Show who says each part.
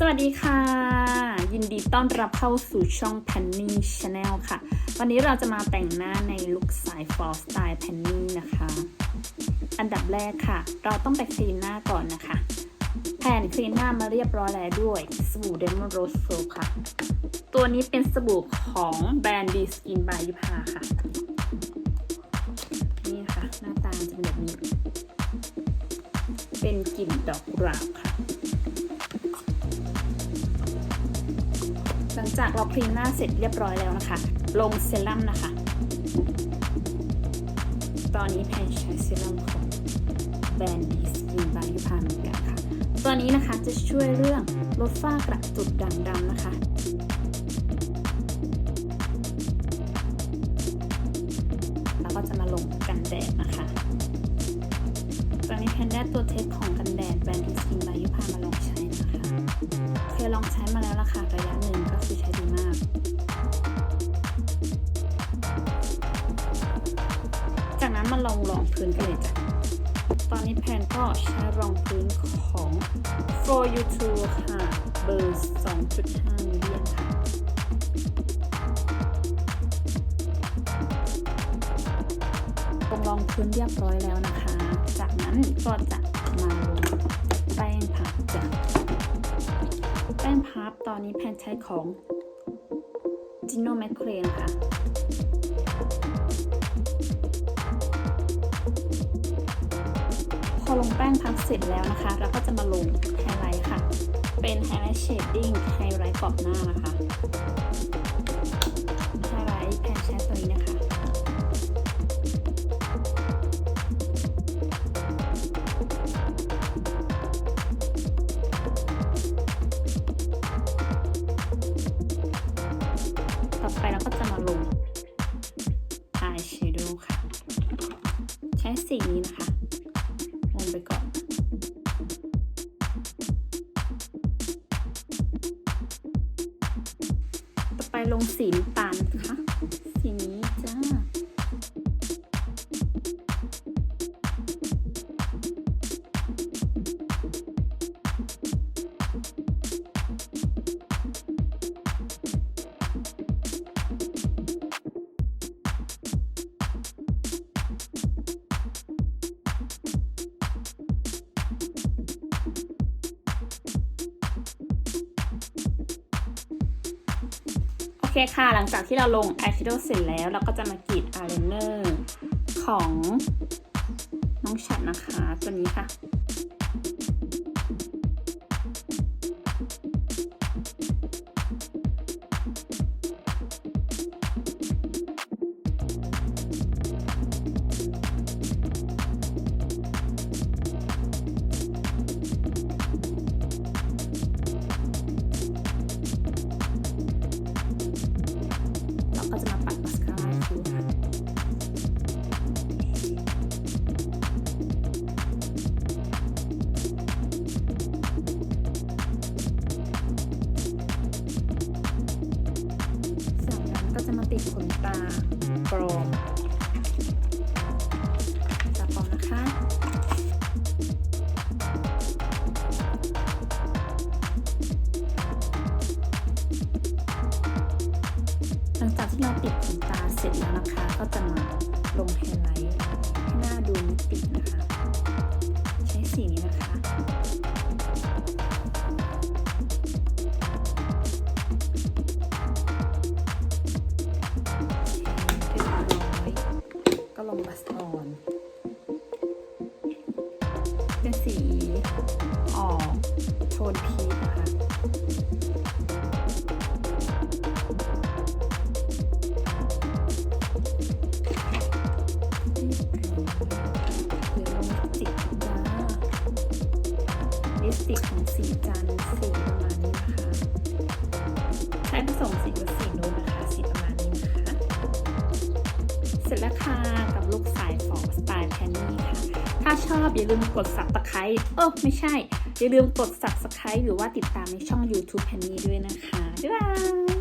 Speaker 1: สวัสดีค่ะ ยินดีต้อนรับเข้าสู่ช่อง Penny Channel ค่ะ วันนี้เราจะมาแต่งหน้าในลุคสายฟอสไตล์ Penny นะคะ อันดับแรกค่ะ เราต้องไปคลีนหน้าก่อนนะคะ แผ่นคลีนหน้ามาเรียบร้อยแล้วด้วยสบู่ Demon Rose Soap ค่ะ ตัวนี้เป็นสบู่ของแบรนด์ D Skin by ยุพาค่ะ นี่ค่ะ หน้าตาจะเป็นแบบนี้ เป็นกลิ่นดอกกุหลาบค่ะ หลังจากเราคลีนหน้าเสร็จเรียบร้อยแล้วนะคะ ลงเซรั่มนะคะ ตอนนี้แพนใช้เซรั่มของแบรนด์ดีสกินบายยุพาเหมือนกันค่ะ ตัวนี้นะคะจะช่วยเรื่องลดฝ้ากระจุดด่างดำนะคะแล้วก็จะมาลงกันแดดนะคะตอนนี้แพนได้ตัวเทสของกันแดดแบรนด์ดีสกินบายยุพามาลองใช้ เคยลองใช้มาแล้วล่ะค่ะระยะหนึ่งก็คือใช้ดีมาก จากนั้นมาลองรองพื้นกันเลยจ้ะ ตอนนี้แพนก็ใช้รองพื้นของ For You To ค่ะ เบอร์ 2.5มิลลิเมตรค่ะลงรองพื้นเรียบร้อยแล้วนะคะ จากนั้นก็จะมาลงแป้งผักจ้ะ แป้งพับตอนนี้แพนใช้ของ Gino m c c l a n ค่ะพอลงแป้งพับเสร็จแล้วนะคะ เราก็จะมาลงไฮไลท์ค่ะ เป็นไฮไลท์เชดดิ้งไฮไลท์กรอบหน้านะคะไฮไลท์แพนใช้ตัวนี้นะคะ นี้นะคะลงไปก่อน ต่อไปลงสีน้ำตาลนะคะสีนี้ คค่ะ หลังจากที่เราลงอายแชโดว์เสร็จแล้ว เราก็จะมากรีดอายไลเนอร์ของน้องฉัดนะคะ ตัวนี้ค่ะ ติดขนตาปลอมตาปลอมนะคะหลังจากที่เราติดขนตาเสร็จแล้วนะคะ ก็จะมาลงไฮไลท์ ลงบัสออนเป็นสีออกโทนพีชนะคะเดี๋ยวลงสติกจ้าลิปสติกของสีจันทร์ ชอบ อย่าลืมกด subscribe เออไม่ใช่ อย่าลืมกด subscribe หรือว่าติดตามในช่อง YouTube แพนนี่ด้วยนะคะ บ๊ายบาย